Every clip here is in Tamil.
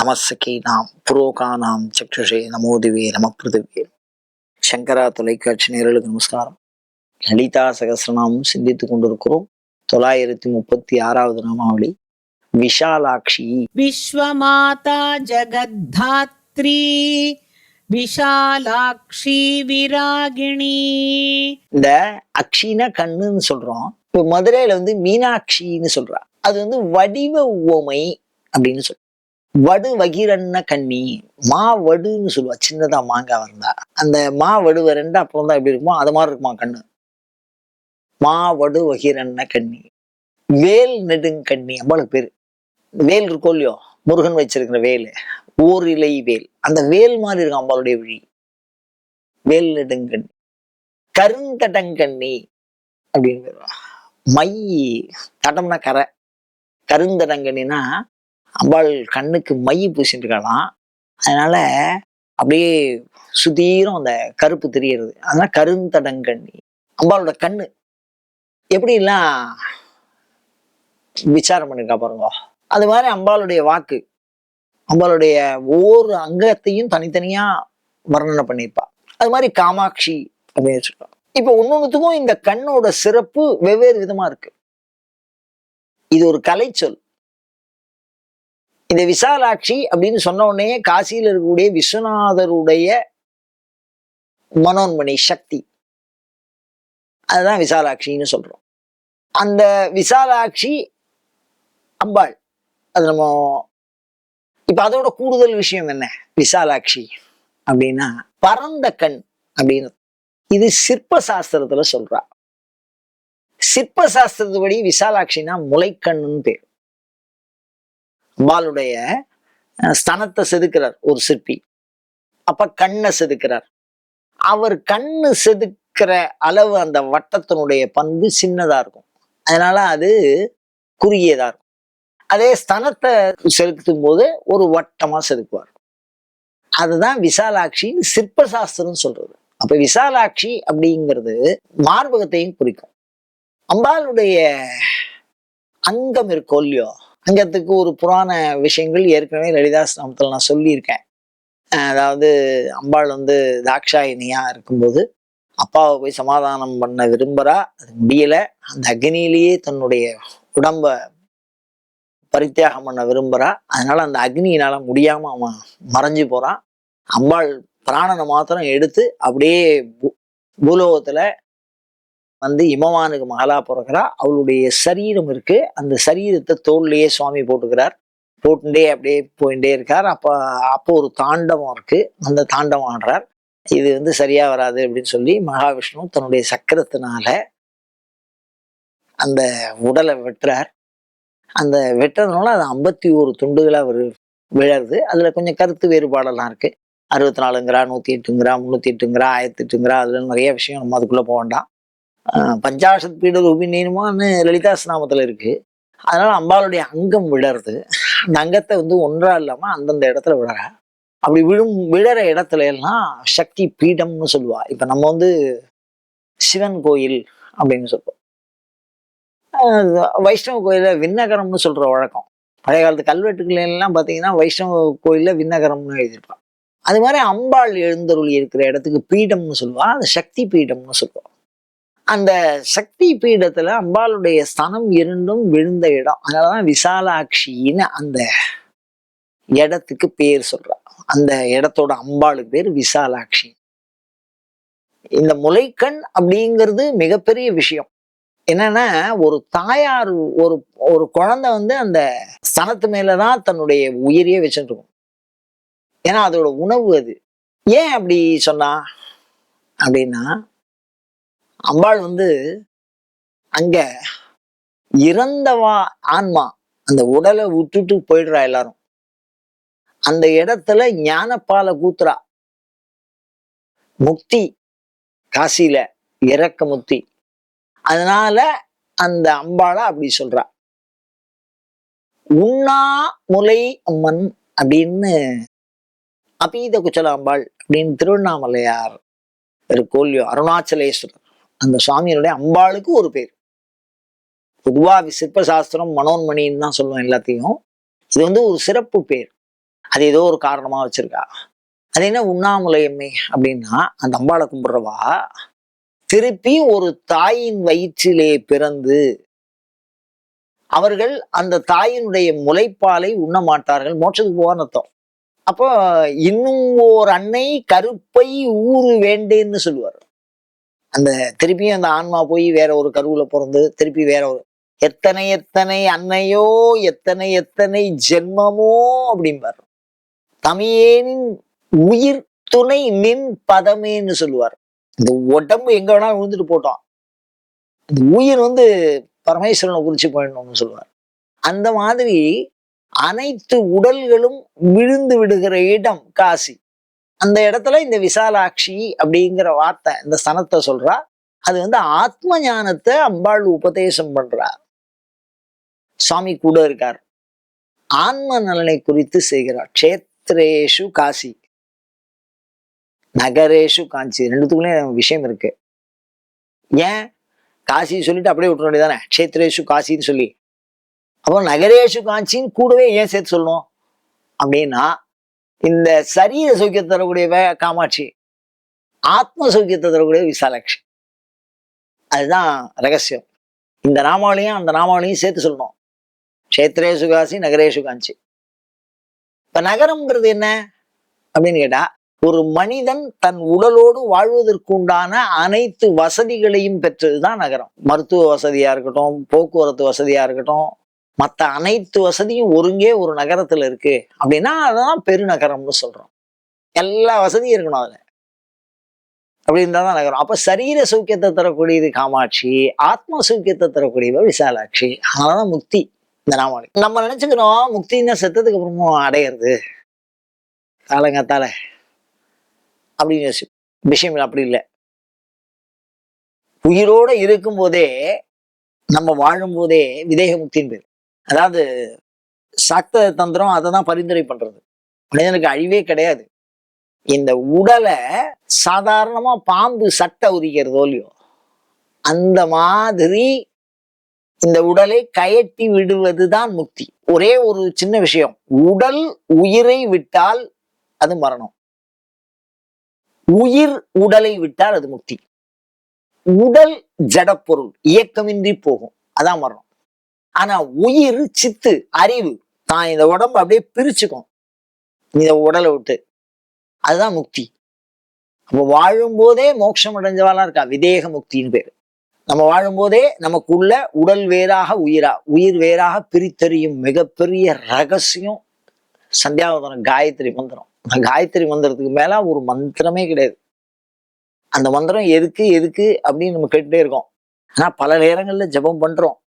நமசகீனாம் புரோகானாம் சக்ஷுஷே நமோதிவே நமப்ருதவே சங்கரா தொலைக்காட்சி நேரலுக்கு நமஸ்காரம். லலிதா சகசிரநாமம் சிந்தித்து கொண்டிருக்கிறோம். தொள்ளாயிரத்தி முப்பத்தி ஆறாவது நாமாவளி விஷாலாட்சி. விஸ்வமாதா ஜகத்தாத்ரி. விஷாலாட்சி விராகிணி. இந்த அக்ஷினா கண்ணுன்னு சொல்றோம். இப்போ மதுரையில வந்து மீனாட்சின்னு சொல்றா அது வந்து வடிவ உவமை அப்படின்னு சொல்றோம் வடு வகிரன்ன கண்ணி மா வடுன்னு சொல்லுவா. சின்னதா மாங்காய் இருந்தா அந்த மா வடுவ ரெண்டு அப்புறம் தான் எப்படி இருக்குமோ அது மாதிரி இருக்குமா கண்ணு. மா வடு வகிரன்ன கண்ணி. வேல் நெடுங்கண்ணி அவ்வளவு பேரு. வேல் இருக்கோ இல்லையோ முருகன் வச்சிருக்கிற வேல். ஓரிலை வேல். அந்த வேல் மாதிரி இருக்கும் அம்பாளுடைய விழி. வேல் நெடுங்கண்ணி கருந்தடங்கண்ணி அப்படின்னு மை தடம்னா கரை. கருந்தடங்கண்ணினா அம்பாள் கண்ணுக்கு மை பூசிட்டுருக்கலாம் அதனால அப்படியே சுதீரம் அந்த கருப்பு தெரியறது அதனால கருந்தடங்கண்ணி அம்பாளோட கண்ணு. எப்படிலாம் விசாரம் பண்ணிருக்கா பாருங்க. அது மாதிரி அம்பாளுடைய வாக்கு. அம்பாளுடைய ஒவ்வொரு அங்கத்தையும் தனித்தனியா வர்ணனை பண்ணியிருப்பா. அது மாதிரி காமாட்சி அப்படின்னு வச்சிருக்கோம் இப்ப ஒன்னொன்னுத்துக்கும் இந்த கண்ணோட சிறப்பு வெவ்வேறு விதமா இருக்கு. இது ஒரு கலைச்சொல். இந்த விசாலாட்சி அப்படின்னு சொன்ன உடனே காசியில் இருக்கக்கூடிய விஸ்வநாதருடைய மனோன்மணி சக்தி. அதுதான் விசாலாட்சின்னு சொல்றோம். அந்த விசாலாட்சி அம்பாள். அது நம்ம இப்ப அதோட கூடுதல் விஷயம் என்ன? விசாலாட்சி அப்படின்னா பரந்த கண் அப்படின்னு. இது சிற்ப சாஸ்திரத்துல சொல்றா. சிற்ப சாஸ்திரத்துபடி விசாலாட்சினா முளைக்கண்ணுன்னு பேர். அம்பாளுடைய ஸ்தனத்தை செதுக்கிறார் ஒரு சிற்பி. அப்ப கண்ணை செதுக்கிறார். அவர் கண்ணு செதுக்கிற அளவு அந்த வட்டத்தினுடைய பண்பு சின்னதா இருக்கும். அதனால அது குறுகியதா இருக்கும். அதே ஸ்தனத்தை செலுத்தும் போது ஒரு வட்டமா செதுக்குவார். அதுதான் விசாலாட்சின்னு சிற்ப சாஸ்திரம் சொல்றது. அப்ப விசாலாட்சி அப்படிங்கிறது மார்பகத்தையும் குறிக்கும். அம்பாளுடைய அங்கம் இருக்கோ இல்லையோ அங்கத்துக்கு ஒரு புராண விஷயங்கள் ஏற்கனவே லலிதாஸ்தாமத்தில் நான் சொல்லியிருக்கேன். அதாவது அம்பாள் வந்து தாக்ஷாயினியா இருக்கும்போது அப்பாவை போய் சமாதானம் பண்ண விரும்புறா அது முடியலை. அந்த அக்னியிலேயே தன்னுடைய உடம்ப பரித்தியாகம் பண்ண விரும்புறா. அதனால அந்த அக்னியினால முடியாம அவன் மறைஞ்சு போறான். அம்பாள் பிராணனை மாத்திரம் எடுத்து அப்படியே பூ- பூலோகத்துல வந்து இமவானுக்கு மகளா பிறக்கிறா. அவளுடைய சரீரம் இருக்கு. அந்த சரீரத்தை தோல்லையே சுவாமி போட்டுக்கிறார். போட்டுட்டே அப்படியே போயிட்டே இருக்கார். அப்போ அப்போ ஒரு தாண்டவம் இருக்கு. அந்த தாண்டவம் ஆடுறார். இது வந்து சரியா வராது அப்படின்னு சொல்லி மகாவிஷ்ணு தன்னுடைய சக்கரத்தினால அந்த உடலை வெட்டுறார். அந்த வெட்டுறதுனால அது ஐம்பத்தி ஒரு துண்டுகளாக ஒரு விழருது. அதில் கொஞ்சம் கருத்து வேறுபாடெல்லாம் இருக்குது அறுபத்தி நாலுங்கிறா நூற்றி எட்டுங்கிறா முந்நூற்றி எட்டுங்கிறா ஆயிரத்தி எட்டுங்கிறா அதில் நிறைய விஷயம் நம்ம அதுக்குள்ளே போக வேண்டாம். பஞ்சாஷத் பீட லலிதாஸ் நாமத்தில் இருக்கு. அதனால அம்பாளுடைய அங்கம் விழருது அந்த அங்கத்தை வந்து ஒன்றா இல்லாம அந்தந்த இடத்துல விழற அப்படி விழும் விழற இடத்துல எல்லாம் சக்தி பீடம்னு சொல்லுவா. இப்ப நம்ம வந்து சிவன் கோயில் அப்படின்னு சொல்லுவோம் வைஷ்ணவ கோயில விண்ணகரம்னு சொல்ற வழக்கம். பழைய காலத்து கல்வெட்டுகள் எல்லாம் பார்த்தீங்கன்னா வைஷ்ணவ கோயில்ல விண்ணகரம்னு எழுதியிருப்பான் அது மாதிரி அம்பாள் எழுந்தருளி இருக்கிற இடத்துக்கு பீடம்னு சொல்லுவா. அது சக்தி பீடம்னு சொல்லுவோம் அந்த சக்தி பீடத்துல அம்பாளுடைய ஸ்தனம் இரண்டும் விழுந்த இடம். அதனாலதான் விசாலாட்சின்னு அந்த இடத்துக்கு பேர் சொல்றா. அந்த இடத்தோட அம்பாளுக்கு பேர் விசாலாட்சி. இந்த முலைக்கண் அப்படிங்கிறது மிகப்பெரிய விஷயம். என்னன்னா ஒரு தாயார் ஒரு ஒரு குழந்தை வந்து அந்த ஸ்தனத்து மேலதான் தன்னுடைய உயிரையே வச்சுருக்கும். ஏன்னா அதோட உணவு அது. ஏன் அப்படி சொன்னா? அப்படின்னா அம்பாள் வந்து அங்க இறந்தவா ஆன்மா அந்த உடலை விட்டுட்டு போயிடுறா எல்லாரும். அந்த இடத்துல ஞானப்பால கூத்துறா. முக்தி காசியில இறக்க முக்தி. அதனால அந்த அம்பாள அப்படி சொல்றா. உண்ணா முலை அம்மன் அப்படின்னு அபீத குச்சல அம்பாள் அப்படின்னு திருவண்ணாமலையார் ஒரு இருக்கோல்லையோ அருணாச்சலேஸ்வரர். அந்த சுவாமியினுடைய அம்பாளுக்கு ஒரு பேர். பொதுவா சிற்ப சாஸ்திரம் மனோன்மணின்னு தான் சொல்லுவோம் எல்லாத்தையும். இது வந்து ஒரு சிறப்பு பேர். அது ஏதோ ஒரு காரணமா வச்சிருக்கா. அது என்ன உண்ணாமுலையம்மை அப்படின்னா அந்த அம்பாளை கும்பிடுறவா திருப்பி ஒரு தாயின் வயிற்றிலே பிறந்து அவர்கள் அந்த தாயினுடைய முளைப்பாலை உண்ண மாட்டார்கள் மோட்சத்துக்கு போவான்னு அர்த்தம். அப்போ இன்னும் ஓர் அன்னை கருப்பை ஊறு வேண்டேன்னு சொல்லுவார். அந்த திருப்பியும் அந்த ஆன்மா போய் வேற ஒரு கருவுல பிறந்து திருப்பி வேற ஒரு எத்தனை எத்தனை அன்னையோ எத்தனை எத்தனை ஜென்மமோ அப்படிம்பார். தமியேனின் உயிர் துணை நின் பதமேன்னு சொல்லுவார். இந்த உடம்பு எங்க வேணாலும் விழுந்துட்டு போட்டோம். இந்த உயிர் வந்து பரமேஸ்வரனை குறிச்சு போயிடணும்னு சொல்லுவார். அந்த மாதிரி அனைத்து உடல்களும் விழுந்து விடுகிற இடம் காசி. அந்த இடத்துல இந்த விசாலாட்சி அப்படிங்கிற வார்த்தை இந்த ஸ்தனத்தை சொல்றா. அது வந்து ஆத்ம ஞானத்தை அம்பாள் உபதேசம் பண்றா. சுவாமி கூட இருக்கார். ஆன்ம நலனை குறித்து செய்கிறார். க்ஷேத்ரேஷு காசி. நகரேஷு காஞ்சி. ரெண்டுத்துக்குள்ளேயும் விஷயம் இருக்கு. ஏன்? காசி சொல்லிட்டு அப்படியே விட்டுற வேண்டியதானே க்ஷேத்ரேஷு காசின்னு சொல்லி. அப்போ நகரேஷு காஞ்சின்னு கூடவே ஏன் சேர்த்து சொல்லணும்? அப்படின்னா இந்த சரீர சௌக்கியத்தை தரக்கூடிய வே- காமாட்சி ஆத்ம சௌக்கியத்தை தரக்கூடிய விசாலாட்சி. அதுதான் ரகசியம். இந்த நாமாவளியும் அந்த நாமாவளியும் சேர்த்து சொல்லணும். கஷேத்ரே சுகாசி நகரே சுகாஞ்சி. இப்ப நகரம்ங்கிறது என்ன? அப்படின்னு கேட்டா ஒரு மனிதன் தன் உடலோடு வாழ்வதற்குண்டான அனைத்து வசதிகளையும் பெற்றதுதான் நகரம். மருத்துவ வசதியா இருக்கட்டும் போக்குவரத்து வசதியா இருக்கட்டும் மற்ற அனைத்து வசதியும் ஒருங்கே ஒரு நகரத்துல இருக்கு. அப்படின்னா அதான் பெருநகரம்னு சொல்றோம். எல்லா வசதியும் இருக்கணும் அதுல. அப்படி இருந்தா தான் நகரம். அப்ப சரீர சௌக்கியத்தை தரக்கூடியது காமாட்சி ஆத்ம சௌக்கியத்தை தரக்கூடியவ விசாலாட்சி. அதனாலதான் முக்தி இந்த நாமாவளி. நம்ம நினைச்சுக்கிறோம் முக்தின்னா செத்ததுக்கு அப்புறமும் அடையிறது. காலங்காத்தால. அப்படின்னு யோசி விஷயம் அப்படி இல்லை. உயிரோட இருக்கும்போதே நம்ம வாழும்போதே விதேக முக்தின் பேர். அதாவது சக்த தந்திரம் அதை தான் பரிந்துரை பண்றது. மனிதனுக்கு அழிவே கிடையாது. இந்த உடலை சாதாரணமா பாம்பு சட்டை உதிக்கிறதோ இல்லையோ அந்த மாதிரி இந்த உடலை கயட்டி விடுவதுதான் முக்தி. ஒரே ஒரு சின்ன விஷயம் உடல் உயிரை விட்டால் அது மரணம். உயிர் உடலை விட்டால் அது முக்தி. உடல் ஜடப்பொருள் இயக்கமின்றி போகும் அதான் மரணம். ஆனா உயிர் சித்து அறிவு தான் இந்த உடம்பு அப்படியே பிரிச்சுக்கும். இந்த உடலை விட்டு. அதுதான் முக்தி. அப்ப வாழும்போதே மோட்சம் அடைஞ்சவாலாம் இருக்கா? விதேக முக்தின்னு பேரு. நம்ம வாழும்போதே நமக்குள்ள உடல் வேறாக உயிரா உயிர் வேறாக பிரித்தறியும் மிகப்பெரிய ரகசியம் சந்தியாவதனம் காயத்ரி மந்திரம். அந்த காயத்ரி மந்திரத்துக்கு மேல ஒரு மந்திரமே கிடையாது. அந்த மந்திரம் எதுக்கு எதுக்கு அப்படின்னு நம்ம கேட்டுட்டே இருக்கோம். ஆனா பல நேரங்கள்ல ஜெபம் பண்றோம்.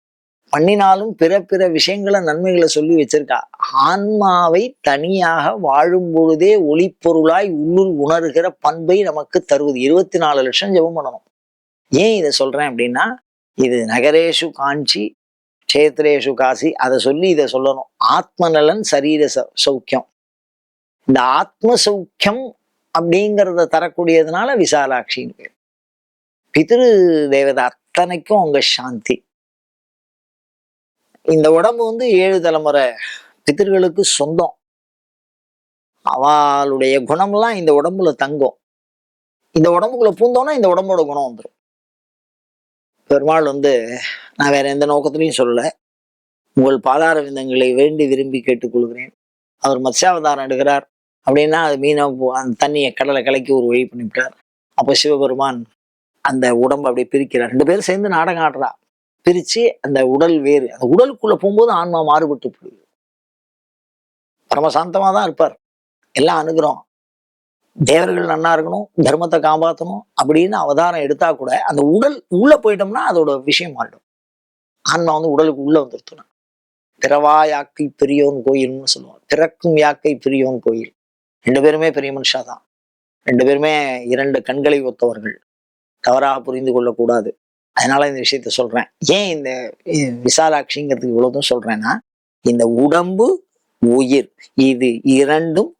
பண்ணினாலும் பிற பிற விஷயங்களை நன்மைகளை சொல்லி வச்சிருக்கா. ஆன்மாவை தனியாக வாழும் பொழுதே ஒளிப்பொருளாய் உள்ளுள் உணர்கிற பண்பை நமக்கு தருவது. இருபத்தி நாலு லட்சம் ஜெபம் பண்ணணும். ஏன் இதை சொல்றேன் அப்படின்னா இது நகரேஷு காஞ்சி கஷேத்ரேஷு காசி அதை சொல்லி இதை சொல்லணும். ஆத்ம நலன் சரீர சௌக்கியம். இந்த ஆத்ம சௌக்கியம் அப்படிங்கிறத தரக்கூடியதுனால விசாலாட்சின்னு பேர். பிதிரு தேவதை அத்தனைக்கும் அவங்க சாந்தி. இந்த உடம்பு வந்து ஏழு தலைமுறை. பித்தர்களுக்கு சொந்தம். அவளுடைய குணம்லாம் இந்த உடம்புல தங்கும். இந்த உடம்புக்குள்ள பூந்தோன்னா இந்த உடம்போட குணம் வந்துடும் பெருமாள் வந்து நான் வேற எந்த நோக்கத்திலையும் சொல்லல. உங்கள் பாதார விந்தங்களை வேண்டி விரும்பி கேட்டுக்கொள்கிறேன். அவர் மத்ஸ்யாவதாரம் எடுக்கிறார். அப்படின்னா அது மீனை அந்த தண்ணியை கடலை கலக்கி ஒரு வழி பண்ணிவிட்டார். அப்போ சிவபெருமான் அந்த உடம்பு அப்படியே பிரிக்கிறார். ரெண்டு பேரும் சேர்ந்து நாடகம் ஆடுறா. பிரிச்சு அந்த உடல் வேறு அந்த உடலுக்குள்ள போகும்போது ஆன்மா மாறுபட்டு போயிடுது பரமசாந்தமாக தான் இருப்பார். எல்லாம் அணுகிறோம். தேவர்கள் நன்னா இருக்கணும் தர்மத்தை காப்பாற்றணும் அப்படின்னு அவதாரம் எடுத்தா கூட அந்த உடல் உள்ள போயிட்டோம்னா அதோட விஷயம் மாறிடும். ஆன்மா வந்து உடலுக்கு உள்ள வந்துருத்தணும் பிறவா யாக்கை பெரியோன் கோயில்னு சொல்லுவோம் பிறக்கும் யாக்கை பெரியோன் கோயில். ரெண்டு பேருமே பெரிய மனுஷா தான் ரெண்டு பேருமே இரண்டு கண்களை ஒத்தவர்கள். தவறாக புரிந்து கொள்ளக்கூடாது. அதனால இந்த விஷயத்த சொல்றேன். ஏன் இந்த விசாலாட்சிங்கிறதுக்கு இவ்வளவுதும் சொல்றேன்னா இந்த உடம்பு உயிர் இது இரண்டும்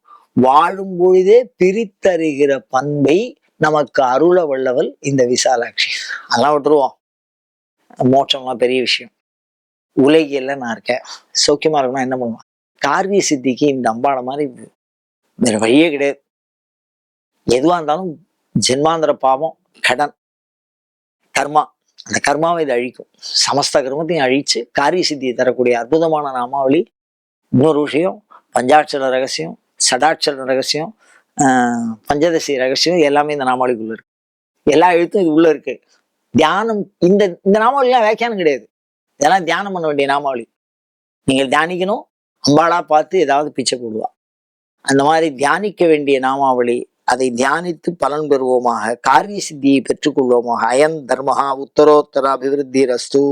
வாழும் பொழுதே பிரித்தறிகிற பண்பை நமக்கு அருள வல்லவள் இந்த விசாலாட்சி. அதெல்லாம் விட்டுருவோம். மோட்சம்லாம் பெரிய விஷயம். உலகியல்ல நான் இருக்கேன். சௌக்கியமா இருக்கணும் என்ன பண்ணுவான்? கார்கி சித்திக்கு இந்த அம்பாளை மாதிரி வேற வழியே கிடையாது. எதுவா இருந்தாலும் ஜென்மாந்திர பாவம் கடன் கர்மா அந்த கர்மாவை இது அழிக்கும். சமஸ்த கர்மத்தையும் அழித்து காரிய சித்தியை தரக்கூடிய அற்புதமான நாமாவளி இன்னொரு விஷயம் பஞ்சாட்சர ரகசியம் சடாட்சர ரகசியம் பஞ்சதசி ரகசியம் எல்லாமே இந்த நாமாவளிக்குள்ள இருக்கு. எல்லா எழுத்தும் இது உள்ள இருக்கு. தியானம் இந்த இந்த நாமாவளிலாம் வியாக்கியானம் கிடையாது. இதெல்லாம் தியானம் பண்ண வேண்டிய நாமாவளி. நீங்கள் தியானிக்கணும் அம்பாளா பார்த்து ஏதாவது பிச்சை போடுவா. அந்த மாதிரி தியானிக்க வேண்டிய நாமாவளி அதை தியானித்து பலன் பெறுவோமாக காரிய சித்தியை பெற்றுக்கொள்வோமாக அயன் தர்மஹா உத்தரோத்தர அபிவிருத்தி ரஸ்து